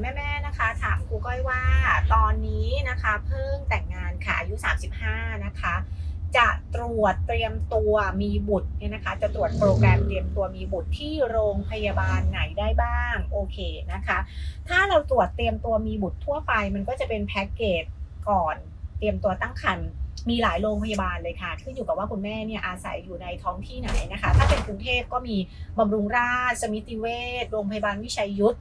แม่ ๆ นะคะ ถามครูก้อยว่าตอนนี้นะคะเพิ่งแต่งงานค่ะอายุ 35 นะคะ จะตรวจเตรียมตัวมีบุตรเนี่ยนะคะ จะตรวจโปรแกรมเตรียมตัวมีบุตรที่โรงพยาบาลไหนได้บ้างโอเคนะคะ ถ้าเราตรวจเตรียมตัวมีบุตรทั่วไป มันก็จะเป็นแพ็กเกจก่อนเตรียมตัวตั้งครรภ์มีหลายโรงพยาบาลเลยค่ะขึ้นอยู่กับว่าคุณแม่เนี่ยอาศัยอยู่ในท้องที่ไหนนะคะ ถ้าเป็นกรุงเทพก็มีบำรุงราษฎร์สมิติเวชโรงพยาบาลวิชัยยุทธ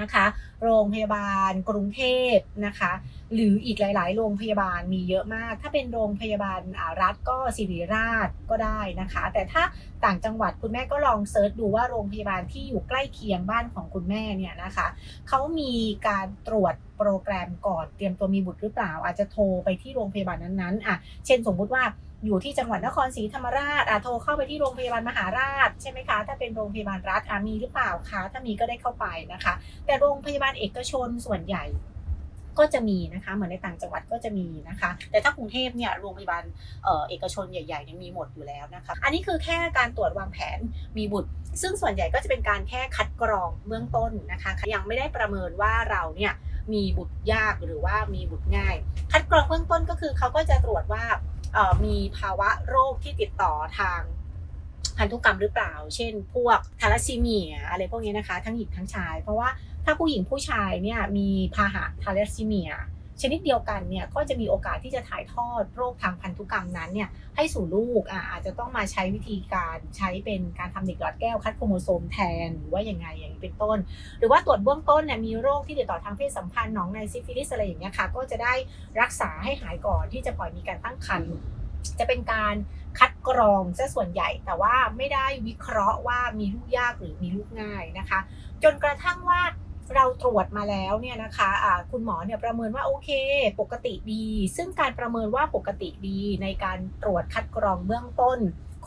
นะคะ โรงพยาบาลกรุงเทพนะคะ หรืออีกหลาย ๆ โรงพยาบาลมีเยอะมาก ถ้าเป็นโรงพยาบาลรัฐก็ศิริราชก็ได้นะคะ แต่ถ้าต่างจังหวัดคุณแม่ก็ลองเซิร์ชดูว่าโรงพยาบาลที่อยู่ใกล้เคียงบ้านของคุณแม่เนี่ยนะคะเขามีการตรวจโปรแกรมก่อนเตรียมตัวมีบุตรหรือเปล่า อาจจะโทรไปที่โรงพยาบาลนั้นๆอะเช่นสมมุติว่า อยู่ที่จังหวัดนครศรีธรรมราชอะโทรเข้าไปที่โรงพยาบาลมหาราชใช่ไหมคะ ถ้าเป็นโรงพยาบาลรัฐอะมีหรือเปล่าคะถ้ามีก็ได้เข้าไปนะคะ แต่โรงพยาบาลเอกชนส่วนใหญ่ก็จะมีนะคะ เหมือนในต่างจังหวัดก็จะมีนะคะ แต่ถ้ากรุงเทพเนี่ยโรงพยาบาลเออเอกชนใหญ่ๆเนี่ยมีหมดอยู่แล้วนะคะ อันนี้คือแค่การตรวจวางแผนมีบุตร ซึ่งส่วนใหญ่ก็จะเป็นการแค่คัดกรองเบื้องต้นนะคะ ยังไม่ได้ประเมินว่าเราเนี่ย มีบุตรยากหรือว่ามีบุตรง่าย คัดกรองเบื้องต้นก็คือเขาก็จะตรวจว่ามีภาวะโรคที่ติดต่อทางพันธุกรรมหรือเปล่า เช่น พวกทาลัสซีเมียอะไรพวกนี้นะคะ ทั้งหญิงทั้งชาย เพราะว่าถ้าผู้หญิงผู้ชายเนี่ยมีพาหะทาลัสซีเมีย ชนิดเดียวกันเนี่ยก็จะมีโอกาสที่จะถ่ายทอดโรคทางพันธุกรรมนั้นเนี่ยให้สู่ลูกอะอาจจะต้องมาใช้วิธีการใช้เป็นการทำเด็กหลอดแก้วคัดโครโมโซมแทนหรือว่าอยังไงอย่างนี้เป็นต้น หรือว่าตรวจเบื้องต้นเนี่ยมีโรคที่ติดต่อทางเพศสัมพันธ์หนองในซิฟิลิสอะไรอย่างเงี้ยค่ะก็จะได้รักษาให้หายก่อนที่จะปล่อยมีการตั้งครรภ์จะเป็นการคัดกรองซะส่วนใหญ่ แต่ว่าไม่ได้วิเคราะห์ว่ามีลูกยากหรือมีลูกง่ายนะคะ จนกระทั่งว่า เราตรวจมาแล้วเนี่ยนะคะะคุณหมอเนี่ยประเมินว่าโอเค ปกติดี ซึ่งการประเมินว่าปกติดีในการตรวจคัดกรองเบื้องต้น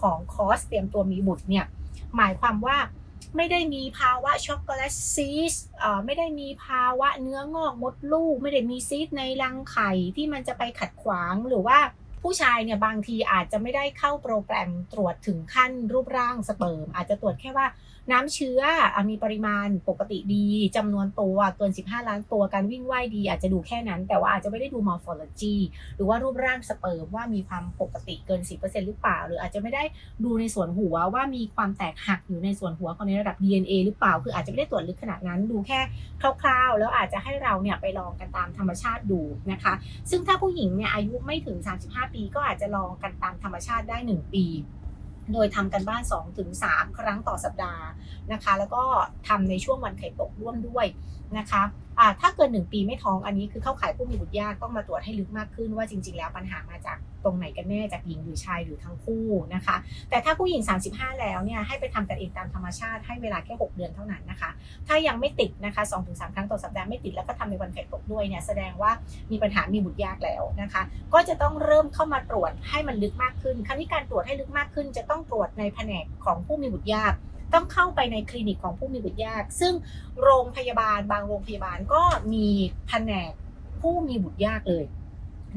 ของคอร์สเตรียมตัวมีบุตรเนี่ยหมายความว่าไม่ได้มีภาวะช็อกโกแลตซีสไม่ได้มีภาวะเนื้องอกมดลูก ไม่ได้มีซีสในรังไข่ที่มันจะไปขัดขวางหรือว่าผู้ชายเนี่ยบางทีอาจจะไม่ได้เข้าโปรแกรมตรวจถึงขั้นรูปร่างสเปิร์ม อาจจะตรวจแค่ว่า น้ำเชื้อมีปริมาณปกติดีจำนวนตัวเกิน 15 ล้านตัวการวิ่งว่ายดี อาจจะดูแค่นั้น แต่ว่าอาจจะไม่ได้ดู morphology หรือว่ารูปร่างสเปิร์มว่ามีความปกติเกิน 10%หรือเปล่า หรืออาจจะไม่ได้ดูในส่วนหัวว่ามีความแตกหักอยู่ในส่วนหัวของในระดับ DNA หรือเปล่า คืออาจจะไม่ได้ตรวจลึกขนาดนั้นดูแค่คร่าวๆ แล้วอาจจะให้เราเนี่ยไปลองกันตามธรรมชาติดูนะคะ ซึ่งถ้าผู้หญิงเนี่ยอายุไม่ถึง 35 ปี ก็อาจจะลองกันตามธรรมชาติได้ 1 ปี โดยทำกันบ้าน 2-3 ครั้งต่อสัปดาห์นะคะ แล้วก็ทำในช่วงวันไข่ตกร่วมด้วย นะคะถ้าเกิน 1 ปีไม่ท้องอันนี้คือเข้าข่ายผู้มีบุตรยากต้องมาตรวจให้ลึกมากขึ้นว่าจริง ๆ แล้วปัญหามาจากตรงไหนกันแน่จากหญิงหรือชายหรือทั้งคู่นะคะ แต่ถ้าผู้หญิง 35 แล้วเนี่ยให้ไปทำกันเองตามธรรมชาติให้เวลาแค่ 6 เดือนเท่านั้นนะคะ ถ้ายังไม่ติดนะคะ2-3 ครั้งต่อสัปดาห์ไม่ติดแล้วก็ทำในวันไข่ตกด้วยเนี่ยแสดงว่ามีปัญหามีบุตรยากแล้วนะคะ ก็จะต้องเริ่มเข้ามาตรวจให้มันลึกมากขึ้น ครั้นี้การตรวจให้ลึกมากขึ้น จะต้องตรวจในแผนกของผู้มีบุตรยาก ต้องเข้าไปในคลินิกของผู้มีบุตรยาก ซึ่งโรงพยาบาลบางโรงพยาบาลก็มีแผนกผู้มีบุตรยากเลย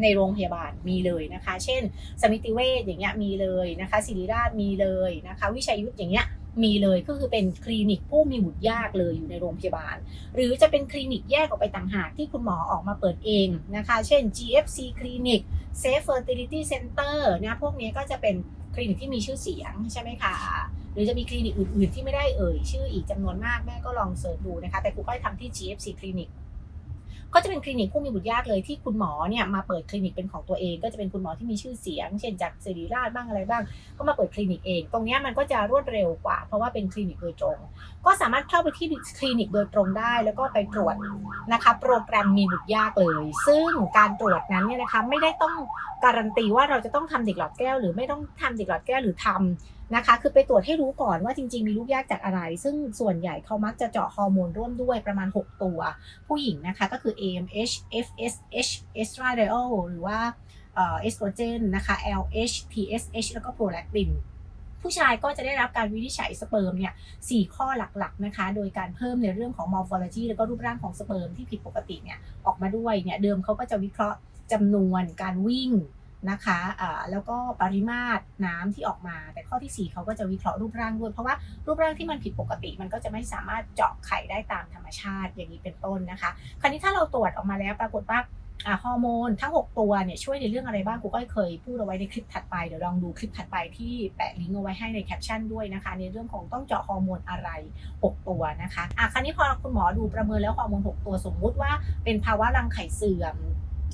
ในโรงพยาบาลมีเลยนะคะ เช่น สมิติเวชอย่างเงี้ยมีเลยนะคะศิริราชมีเลยนะคะ วิชัยยุทธอย่างเงี้ยมีเลยก็คือเป็นคลินิกผู้มีบุตรยากเลยอยู่ในโรงพยาบาล หรือจะเป็นคลินิกแยกออกไปต่างหากที่คุณหมอออกมาเปิดเองนะคะ เช่น GFC คลินิก Safe Fertility Center เนี่ยพวกนี้ก็จะเป็น คลินิกที่มีชื่อเสียงใช่ไหมคะหรือจะมีคลินิกอื่นๆที่ไม่ได้เอ่ยชื่ออีกจำนวนมากแม่ก็ลองเสิร์ชดูนะคะ แต่ครูก็ทำที่ GFC คลินิก ก็จะเป็นคลินิกผู้มีบุตรยากเลยที่คุณหมอเนี่ยมาเปิดคลินิกเป็นของตัวเอง ก็จะเป็นคุณหมอที่มีชื่อเสียง เช่นจากศิริราชบ้างอะไรบ้าง ก็มาเปิดคลินิกเอง ตรงนี้มันก็จะรวดเร็วกว่า เพราะว่าเป็นคลินิกโดยตรง ก็สามารถเข้าไปที่คลินิกโดยตรงได้ แล้วก็ไปตรวจนะคะโปรแกรมมีบุตรยากเลย ซึ่งการตรวจนั้นเนี่ยนะคะไม่ได้ต้องการันตีว่าเราจะต้องทำเด็กหลอดแก้ว หรือไม่ต้องทำเด็กหลอดแก้วหรือทำ นะคะ คือไปตรวจให้รู้ก่อนว่าจริงๆ มีลูกยากจากอะไร ซึ่งส่วนใหญ่เขามักจะเจาะฮอร์โมนร่วมด้วยประมาณ 6 ตัว ผู้หญิงนะคะก็คือ AMH FSH estradiol หรือว่าเอสโตรเจนนะคะ LH TSH แล้วก็โปรแลคตินผู้ชายก็จะได้รับการวินิจฉัยสเปิร์มเนี่ยสี่ข้อหลักๆนะคะ โดยการเพิ่มในเรื่องของ morphology แล้วก็รูปร่างของสเปิร์มที่ผิดปกติเนี่ยออกมาด้วยเนี่ยเดิมเขาก็จะวิเคราะห์จำนวนการวิ่ง นะคะแล้วก็ปริมาตรน้ำที่ออกมา แต่ข้อทีสี่ 4 เขาก็จะวิเคราะห์รูปร่างด้วย เพราะว่ารูปร่างที่มันผิดปกติ มันก็จะไม่สามารถเจาะไข่ได้ตามธรรมชาติอย่างนี้เป็นต้นนะคะ คราวนี้ถ้าเราตรวจออกมาแล้วปรากฏว่าอ่าฮอร์โมนทั้ง 6 ตัวเนี่ยช่วยในเรื่องอะไรบ้างกูก็เคยพูดเอาไว้ในคลิปถัดไป เดี๋ยวลองดูคลิปถัดไปที่แปะลิงก์เอาไว้ให้ในแคปชั่นด้วยนะคะ ในเรื่องของต้องเจาะฮอร์โมนอะไร 6 ตัวนะคะอะคราวนี้พอคุณหมอดูประเมินแล้วฮอร์โมน 6 ตัวสมมุติว่าเป็นภาวะรังไข่เสื่อม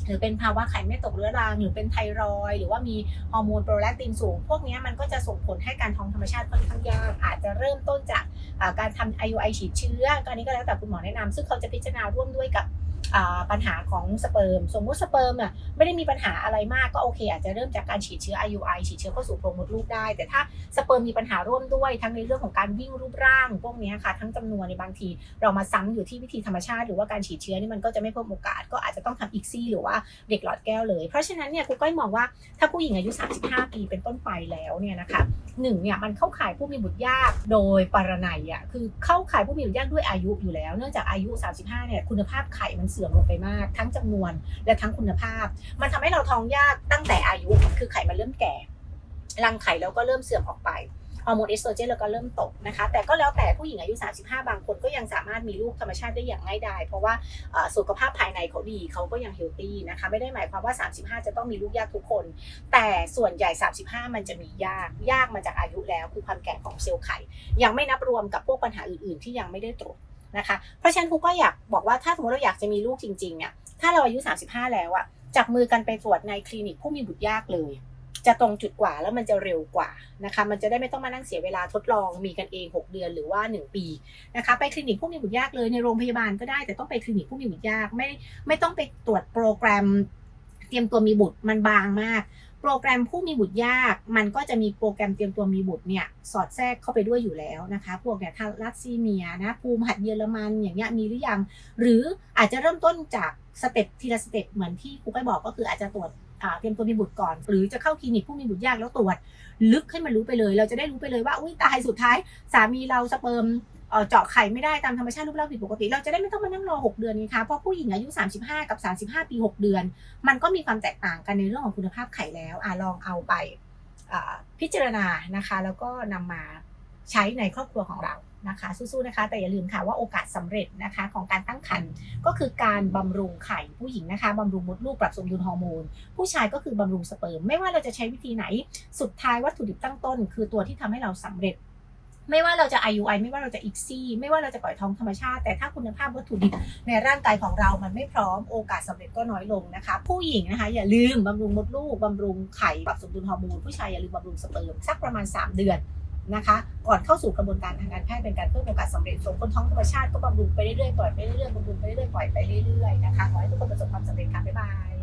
หรือเป็นภาวะไข่ไม่ตกเรื้อรัง หรือเป็นไทรอยหรือว่ามีฮอร์โมนโปรแลคตินสูง พวกนี้มันก็จะส่งผลให้การท้องธรรมชาติค่อนข้างยาก อาจจะเริ่มต้นจากการทำ IUI ฉีดเชื้อก็อันนี้ก็แล้วแต่คุณหมอแนะนำซึ่งเขาจะพิจารณาร่วมด้วยกับ ปัญหาของสเปิร์ม สมมุติสเปิร์มอะไม่ได้มีปัญหาอะไรมากก็โอเค อาจจะเริ่มจากการฉีดเชื้อ IUI ฉีดเชื้อเข้าสู่โพรงมดลูกได้ แต่ถ้าสเปิร์มมีปัญหาร่วมด้วยทั้งในเรื่องของการวิ่งรูปร่าง พวกนี้ค่ะ ทั้งจำนวนในบางที เรามาซ้ำอยู่ที่วิธีธรรมชาติ หรือว่าการฉีดเชื้อนี่มันก็จะไม่เพิ่มโอกาส ก็อาจจะต้องทำอีกซี่หรือว่าเด็กหลอดแก้วเลย เพราะฉะนั้นเนี่ยครูก้อยมองว่าถ้าผู้หญิงอายุ 35 ปีเป็นต้นไปแล้วเนี่ยนะคะหนึ่งเนี่ยมันเข้าข่ายผู้มีบุตรยากโดยปรนัยอะคือเข้าข่ายผู้มีบุตรยากด้วยอายุอยู่แล้ว เนื่องจากอายุ 35เนี่ยคุณภาพไข่มันเสื่อมลงไปมาก ทั้งจำนวนและทั้งคุณภาพ มันทำให้เราท้องยากตั้งแต่อายุคือไข่มันเริ่มแก่ รังไข่แล้วก็เริ่มเสื่อมออกไปฮอร์โมนเอสโตรเจนแล้วก็เริ่มตกนะคะ แต่ก็แล้วแต่ผู้หญิงอายุ 35 บางคนก็ยังสามารถมีลูกธรรมชาติได้อย่างง่ายดายเพราะว่าสุขภาพภายในเขาดีเขาก็ยังเฮลตี้นะคะ ไม่ได้หมายความว่า 35 จะต้องมีลูกยากทุกคน แต่ส่วนใหญ่ 35 มันจะมียาก ยากมาจากอายุแล้วคือความแก่ของเซลล์ไข่ ยังไม่นับรวมกับพวกปัญหาอื่น ๆ ที่ยังไม่ได้ตรวจ นะคะ เพราะฉะนั้นครูก็อยากบอกว่าถ้าสมมติเราอยากจะมีลูกจริงๆเนี่ยถ้าเราอายุ 35 แล้วอะจับมือกันไปตรวจในคลินิกผู้มีบุตรยากเลย จะตรงจุดกว่าแล้วมันจะเร็วกว่านะคะมันจะได้ไม่ต้องมานั่งเสียเวลาทดลองมีกันเอง 6 เดือนหรือว่า 1 ปีนะคะไปคลินิกผู้มีบุตรยากเลยในโรงพยาบาลก็ได้แต่ต้องไปคลินิกผู้มีบุตรยากไม่ไม่ต้องไปตรวจโปรแกรมเตรียมตัวมีบุตรมันบางมาก โปรแกรมผู้มีบุตรยาก มันก็จะมีโปรแกรมเตรียมตัวมีบุตรเนี่ยสอดแทรกเข้าไปด้วยอยู่แล้วนะคะ พวกเนี่ยทารัสซีเมียนะภูมิหัดเยอรมันอย่างเงี้ยมีหรือยัง หรืออาจจะเริ่มต้นจากสเต็ปทีละสเต็ปเหมือนที่ครูก้อยบอกก็คืออาจจะตรวจเตรียมตัวมีบุตรก่อน หรือจะเข้าคลินิกผู้มีบุตรยากแล้วตรวจ ลึกให้มันรู้ไปเลย เราจะได้รู้ไปเลยว่าอุ้ยตายสุดท้าย สามีเราสเปิร์ม เจาะไข่ไม่ได้ตามธรรมชาติรูปร่างผิดปกติ เราจะได้ไม่ต้องมานั่งรอ 6 เดือนนี้คะเพราะผู้หญิงอายุ 35 กับ 35 ปี 6 เดือน มันก็มีความแตกต่างกันในเรื่องของคุณภาพไข่แล้วอลองเอาไปพิจารณานะคะ แล้วก็นำมาใช้ในครอบครัวของเรานะคะสู้ๆนะคะ แต่อย่าลืมค่ะว่าโอกาสสำเร็จนะคะของการตั้งครรภ์ก็คือการบำรุงไข่ผู้หญิงนะคะบำรุงมดลูกปรับสมดุลฮอร์โมน ผู้ชายก็คือบำรุงสเปิร์ม ไม่ว่าเราจะใช้วิธีไหน สุดท้ายวัตถุดิบตั้งต้น คือตัวที่ทำให้เราสำเร็จ ไม่ว่าเราจะ IUI ไม่ว่าเราจะ ICSI ไม่ว่าเราจะปล่อยท้องธรรมชาติ แต่ถ้าคุณภาพวัตถุดิบในร่างกายของเรามันไม่พร้อมโอกาสสำเร็จก็น้อยลงนะคะ ผู้หญิงนะคะอย่าลืมบำรุงมดลูกบำรุงไข่ปรับสมดุลฮอร์โมนผู้ชายอย่าลืมบำรุงสเปิร์มสักประมาณ 3 เดือนนะคะ ก่อนเข้าสู่กระบวนการทางการแพทย์เป็นการเพิ่มโอกาสสำเร็จส่วนคนท้องธรรมชาติก็บำรุงไปเรื่อยๆปล่อยไปเรื่อยๆบำรุงไปเรื่อยๆปล่อยไปเรื่อยๆนะคะขอให้ทุกคนประสบความสำเร็จค่ะบ๊ายบาย